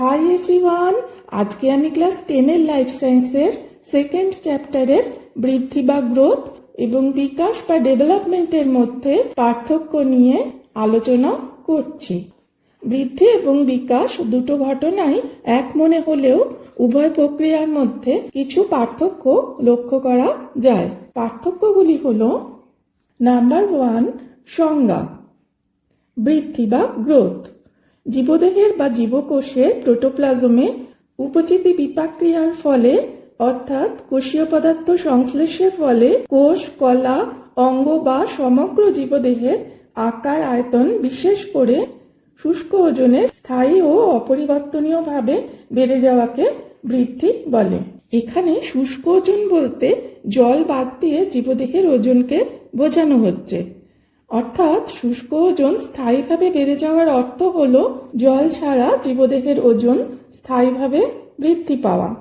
Hi everyone আজকে আমি class টেনের লাইফ সায়েন্সের সেকেন্ড চ্যাপ্টারের বৃদ্ধি বা গ্রোথ এবং বিকাশ বা ডেভেলপমেন্টের মধ্যে পার্থক্য নিয়ে আলোচনা করছি। বৃদ্ধি এবং বিকাশ দুটো ঘটনাই এক মনে হলেও উভয় প্রক্রিয়ার মধ্যে কিছু পার্থক্য লক্ষ্য করা যায়। পার্থক্যগুলি হল নাম্বার ওয়ান সংজ্ঞা, বৃদ্ধি বা গ্রোথ জীবদেহের বা জীবকোষের প্রোটোপ্লাজমে উপচিতি বিপাক্রিয়ার ফলে, অর্থাৎ কোষীয় পদার্থ সংশ্লেষের ফলে কোষ, কলা, অঙ্গ বা সমগ্র জীবদেহের আকার আয়তন বিশেষ করে শুষ্ক ওজনের স্থায়ী ও অপরিবর্তনীয়ভাবে বেড়ে যাওয়াকে বৃদ্ধি বলে। এখানে শুষ্ক ওজন বলতে জল বাদ দিয়ে জীবদেহের ওজনকে বোঝানো হচ্ছে। অর্থাৎ শুষ্ক ওজন স্থায়ীভাবে বেড়ে যাওয়ার অর্থ হল জল ছাড়া জীবদেহের ওজন স্থায়ীভাবে বৃদ্ধি পাওয়া,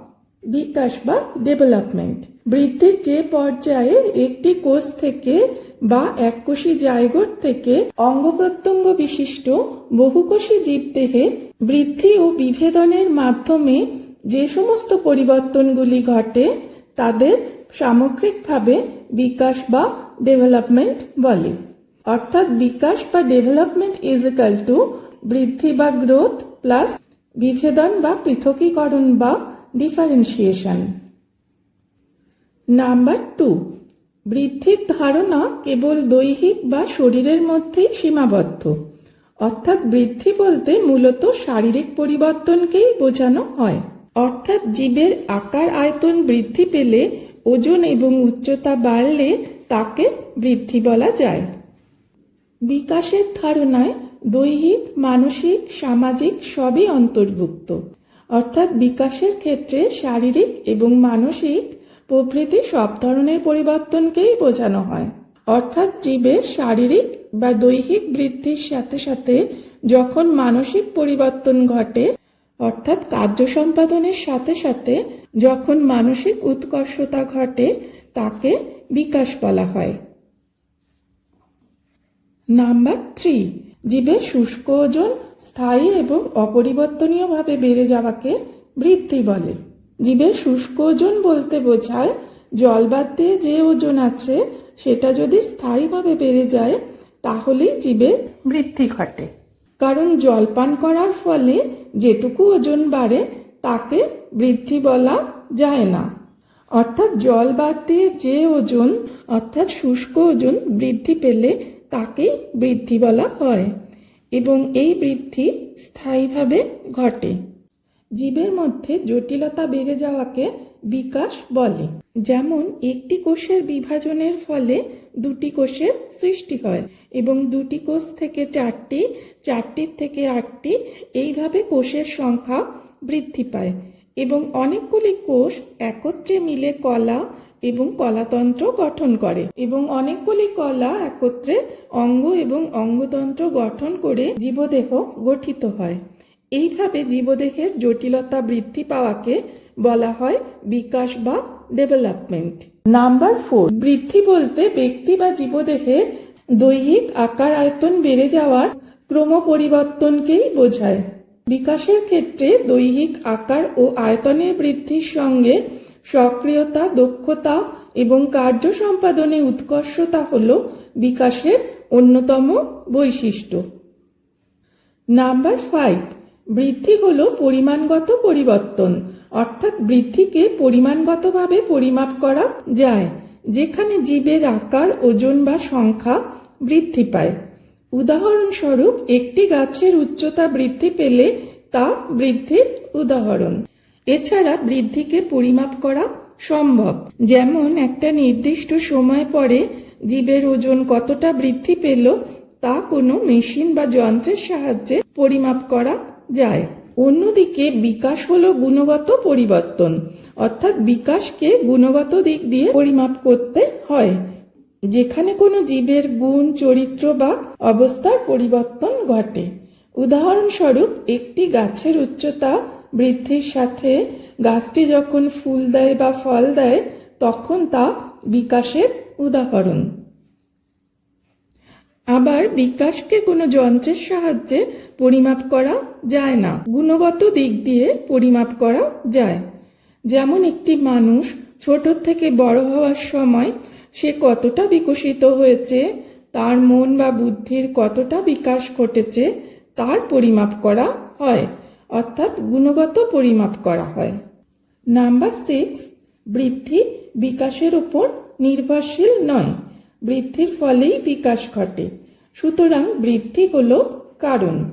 বিকাশ বা ডেভেলপমেন্ট। বৃদ্ধির যে পর্যায়ে একটি কোষ থেকে বা এককোষী জায়গোট থেকে অঙ্গ প্রত্যঙ্গ বিশিষ্ট বহুকোষী জীবদেহে বৃদ্ধি ও বিভেদনের মাধ্যমে যে সমস্ত পরিবর্তনগুলি ঘটে, তাদের সামগ্রিকভাবে বিকাশ বা ডেভেলপমেন্ট বলে। অর্থাৎ বিকাশ বা ডেভেলপমেন্ট ইজ ইকাল টু বৃদ্ধি বা গ্রোথ প্লাস বিভেদন বা পৃথকীকরণ বা ডিফারেন্সিয়েশন নাম্বার টু বৃদ্ধির ধারণা কেবল দৈহিক বা শরীরের মধ্যেই সীমাবদ্ধ। অর্থাৎ বৃদ্ধি বলতে মূলত শারীরিক পরিবর্তনকেই বোঝানো হয়। অর্থাৎ জীবের আকার আয়তন বৃদ্ধি পেলে ওজন এবং উচ্চতা বাড়লে তাকে বৃদ্ধি বলা যায়। বিকাশের ধারণায় দৈহিক, মানসিক, সামাজিক সবই অন্তর্ভুক্ত। অর্থাৎ বিকাশের ক্ষেত্রে শারীরিক এবং মানসিক প্রভৃতি সব ধরনের পরিবর্তনকেই বোঝানো হয়। অর্থাৎ জীবের শারীরিক বা দৈহিক বৃদ্ধির সাথে সাথে যখন মানসিক পরিবর্তন ঘটে, অর্থাৎ কার্য সম্পাদনের সাথে সাথে যখন মানসিক উৎকর্ষতা ঘটে, তাকে বিকাশ বলা হয়। নাম্বার থ্রি জীবের শুষ্ক ওজন, স্থায়ী এবং অপরিবর্তনীয়ভাবে বেড়ে যাওয়াকে বৃদ্ধি বলে। জীবের শুষ্ক ওজন বলতে বোঝায় জল বাদ দিয়ে যে ওজন আছে, সেটা যদি স্থায়ীভাবে বেড়ে যায়, তাহলেই জীবের বৃদ্ধি ঘটে। কারণ জল পান করার ফলে যেটুকু ওজন বাড়ে, তাকে বৃদ্ধি বলা যায় না। অর্থাৎ জল বাদ দিয়ে যে ওজন, অর্থাৎ শুষ্ক ওজন বৃদ্ধি পেলে তাকেই বৃদ্ধি বলা হয় এবং এই বৃদ্ধি স্থায়ীভাবে ঘটে। জীবের মধ্যে জটিলতা বেড়ে যাওয়াকে বিকাশ বলে। যেমন, একটি কোষের বিভাজনের ফলে দুটি কোষের সৃষ্টি হয় এবং দুটি কোষ থেকে চারটি, চারটির থেকে আটটি এইভাবে কোষের সংখ্যা বৃদ্ধি পায় এবং অনেকগুলি কোষ একত্রে মিলে কলা এবং কলাতন্ত্র গঠন করে এবং অনেকগুলি কলা একত্রে অঙ্গ এবং অঙ্গতন্ত্র গঠন করে জীবদেহ গঠিত হয়। এইভাবে জীবদেহের জটিলতা বৃদ্ধি পাওয়াকে বলা হয় বিকাশ বা ডেভেলপমেন্ট। নাম্বার ফোর, বৃদ্ধি বলতে ব্যক্তি বা জীবদেহের দৈহিক আকার আয়তন বেড়ে যাওয়ার ক্রম পরিবর্তনকেই বোঝায়। বিকাশের ক্ষেত্রে দৈহিক আকার ও আয়তনের বৃদ্ধির সঙ্গে সক্রিয়তা, দক্ষতা এবং কার্য সম্পাদনে উৎকর্ষতা হল বিকাশের অন্যতম বৈশিষ্ট্য। নাম্বার ফাইভ বৃদ্ধি হল পরিমাণগত পরিবর্তন, অর্থাৎ বৃদ্ধিকে পরিমাণগতভাবে পরিমাপ করা যায়, যেখানে জীবের আকার, ওজন বা সংখ্যা বৃদ্ধি পায়। উদাহরণস্বরূপ, একটি গাছের উচ্চতা বৃদ্ধি পেলে তা বৃদ্ধির উদাহরণ। এছাড়া বৃদ্ধিকে পরিমাপ করা সম্ভব। যেমন একটা নির্দিষ্ট সময় পরে জীবের ওজন কতটা বৃদ্ধি পেল, তা কোনো মেশিন বা যন্ত্রের সাহায্যে পরিমাপ করা যায়। অন্যদিকে বিকাশ হলো গুণগত পরিবর্তন, অর্থাৎ বিকাশকে গুণগত দিক দিয়ে পরিমাপ করতে হয়, যেখানে কোনো জীবের গুণ, চরিত্র বা অবস্থার পরিবর্তন ঘটে। উদাহরণস্বরূপ, একটি গাছের উচ্চতা বৃদ্ধির সাথে গাছটি যখন ফুল দেয় বা ফল দেয়, তখন তা বিকাশের উদাহরণ। আবার বিকাশকে কোনো যন্ত্রের সাহায্যে পরিমাপ করা যায় না। গুণগত দিক দিয়ে পরিমাপ করা যায়। যেমন একটি মানুষ ছোট থেকে বড় হওয়ার সময় সে কতটা বিকশিত হয়েছে, তার মন বা বুদ্ধির কতটা বিকাশ ঘটেছে, তার পরিমাপ করা হয়। অর্থাৎ গুণগত পরিমাপ করা হয়। নাম্বার সিক্স বৃদ্ধি বিকাশের উপর নির্ভরশীল নয়। বৃদ্ধির ফলেই বিকাশ ঘটে। সুতরাং বৃদ্ধি হল কারণ।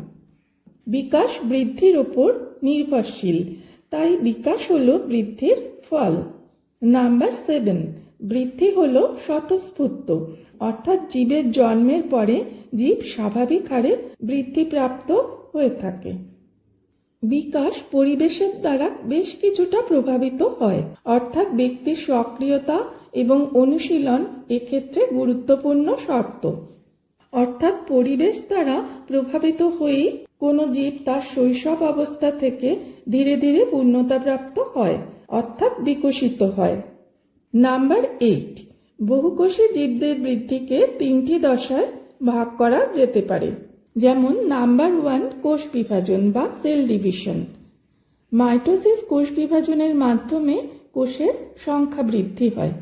বিকাশ বৃদ্ধির ওপর নির্ভরশীল, তাই বিকাশ হল বৃদ্ধির ফল। নাম্বার সেভেন বৃদ্ধি হল স্বতঃস্ফূর্ত, অর্থাৎ জীবের জন্মের পরে জীব স্বাভাবিক হারে বৃদ্ধিপ্রাপ্ত হয়ে থাকে। বিকাশ পরিবেশের দ্বারা বেশ কিছুটা প্রভাবিত হয়। অর্থাৎ ব্যক্তির সক্রিয়তা এবং অনুশীলন এক্ষেত্রে গুরুত্বপূর্ণ শর্ত। অর্থাৎ পরিবেশ দ্বারা প্রভাবিত হয়েই কোনো জীব তার শৈশব অবস্থা থেকে ধীরে ধীরে পূর্ণতাপ্রাপ্ত হয়, অর্থাৎ বিকশিত হয়। নাম্বার এইট, বহুকোষী জীবদের বৃদ্ধিকে তিনটি দশায় ভাগ করা যেতে পারে। যেমন নাম্বার ওয়ান কোষ বিভাজন বা সেল ডিভিশন। মাইটোসিস কোষ বিভাজনের মাধ্যমে কোষের সংখ্যা বৃদ্ধি হয়।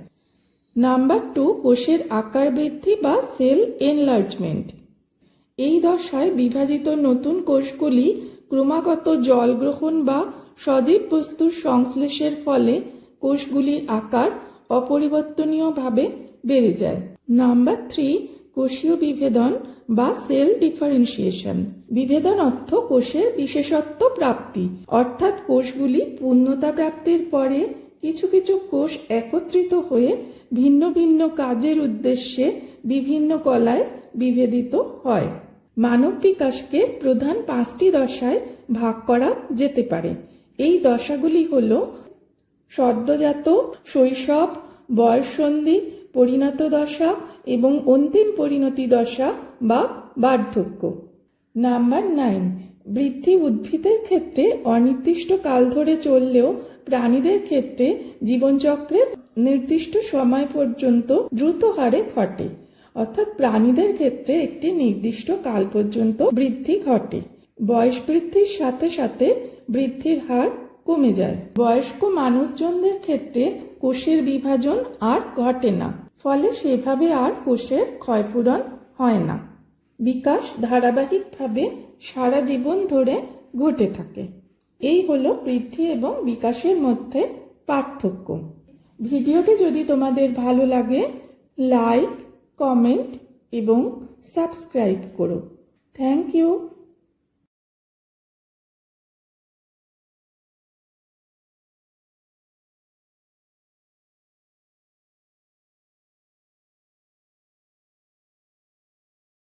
নাম্বার টু কোষের আকার বৃদ্ধি বা সেল এনলার্জমেন্ট। এই দশায় বিভাজিত নতুন কোষগুলি ক্রমাগত জল গ্রহণ বা সজীব বস্তুর সংশ্লেষের ফলে কোষগুলির আকার অপরিবর্তনীয়ভাবে বেড়ে যায়। নাম্বার থ্রি কোষীয় বিভেদন বা সেল ডিফারেন্সিয়েশন। বিভেদন অর্থ কোষের বিশেষত্ব প্রাপ্তি। অর্থাৎ কোষগুলি পূর্ণতা প্রাপ্তির পরে কিছু কিছু কোষ একত্রিত হয়ে ভিন্ন ভিন্ন কাজের উদ্দেশ্যে বিভিন্ন কলায় বিভেদিত হয়। মানব বিকাশকে প্রধান পাঁচটি দশায় ভাগ করা যেতে পারে। এই দশাগুলি হল সদ্যজাত, শৈশব, বয়ঃসন্ধি পরিণত দশা এবং অন্তিম পরিণতি দশা বা বার্ধক্য। নাম্বার নাইন, বৃদ্ধি উদ্ভিদের ক্ষেত্রে অনির্দিষ্ট কাল ধরে চললেও প্রাণীদের ক্ষেত্রে জীবনচক্রের নির্দিষ্ট সময় পর্যন্ত দ্রুত হারে ঘটে। অর্থাৎ প্রাণীদের ক্ষেত্রে একটি নির্দিষ্ট কাল পর্যন্ত বৃদ্ধি ঘটে। বয়স বৃদ্ধির সাথে সাথে বৃদ্ধির হার কমে যায়। বয়স্ক মানুষজনদের ক্ষেত্রে কোষের বিভাজন আর ঘটে না। ফলে সেভাবে আর কোষের ক্ষয়পূরণ হয় না। বিকাশ ধারাবাহিকভাবে সারা জীবন ধরে ঘটে থাকে। এই হলো বৃদ্ধি এবং বিকাশের মধ্যে পার্থক্য। ভিডিওটি যদি তোমাদের ভালো লাগে, লাইক, কমেন্ট এবং সাবস্ক্রাইব করো। Thank you.